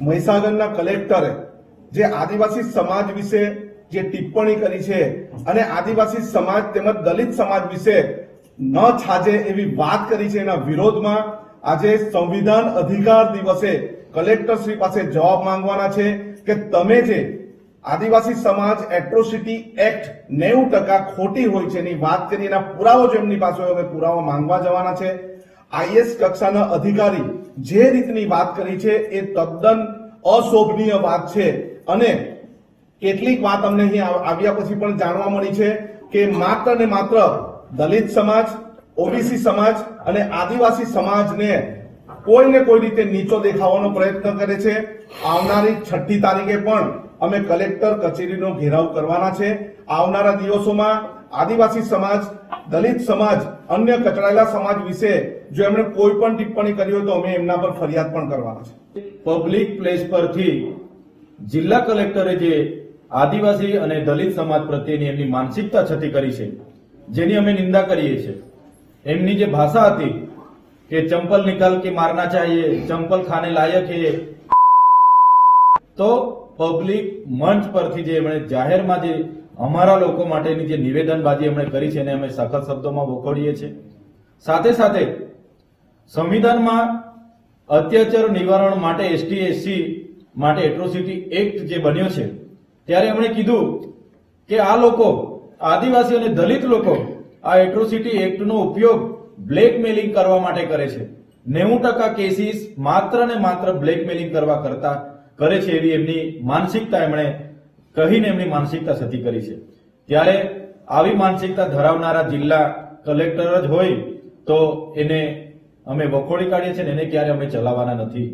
મહીસાગરના કલેક્ટરે જે આદિવાસી સમાજ વિશે જે ટિપ્પણી કરી છે અને આદિવાસી સમાજ તેમજ દલિત સમાજ વિશે ન છાજે એવી વાત કરી છે એના વિરોધમાં આજે સંવિધાન અધિકાર દિવસે કલેક્ટર પાસે જવાબ માંગવાના છે કે તમે જે આદિવાસી સમાજ એટ્રોસિટી એક્ટ નેવું ટકા ખોટી હોય છે એની વાત કરી, એના પુરાવો જો એમની પાસે હવે પુરાવો માંગવા જવાના છે. આઈએસ કક્ષાના અધિકારી જે રીતની વાત કરી છે એ તદ્દન અશોભનીય વાત છે. અને કેટલીક વાત અમને અહીં આવ- આવ્યા પછી પણ જાણવા મળી છે કે માત્ર ને માત્ર દલિત સમાજ, ઓબીસી સમાજ અને આદિવાસી સમાજને કોઈને કોઈ રીતે નીચો દેખાવાનો પ્રયત્ન કરે છે. આવનારી છઠ્ઠી તારીખે પણ અમે કલેક્ટર કચેરીનો ઘેરાવ કરવાના છે. આવનારા દિવસોમાં આદિવાસી સમાજ દલિત સમાજ, અન્ય કચડાયેલા સમાજ વિશે જો એમણે કોઈ પણ ટિપ્પણી કરી હોય તો અમે એમના પર ફરિયાદ પણ કરવાના છે. પબ્લિક પ્લેસ પરથી જિલ્લા કલેક્ટરે જે આદિવાસી અને દલિત સમાજ પ્રત્યેની એમની માનસિકતા છતી કરી છે, જેની અમે નિંદા કરીએ છીએ, એમની જે ભાષા હતી કે ચંપલ નિકાલ કે મારના ચાહીએ, ચંપલ ખાને લાયક હે, તો પબ્લિક મંચ પરથી જે એમણે જાહેરમાં જે અમારા લોકો માટેની જે નિવેદનબાજી એમણે કરી છે એને અમે સખત શબ્દોમાં વખોડીએ છીએ. સાથે સાથે સંવિધાનમાં અત્યાચાર નિવારણ માટે એસટી, એસસી માટે એટ્રોસિટી એક્ટ જે બન્યો છે, ત્યારે એમણે કીધું કે આ લોકો, આદિવાસી અને દલિત લોકો આ એટ્રોસિટી એક્ટનો ઉપયોગ બ્લેકમેલિંગ કરવા માટે કરે છે. નેવું ટકા કેસીસ માત્ર ને માત્ર બ્લેકમેલિંગ કરવા કરતા, કરે છે એવી એમની માનસિકતા એમણે કહીને એમની માનસિકતા સતી કરી છે. ત્યારે આવી માનસિકતા ધરાવનારા જિલ્લા કલેક્ટર જ હોય તો એને અમે વખોડી કાઢીએ છીએ ને એને ક્યારે અમે ચલાવવાના નથી.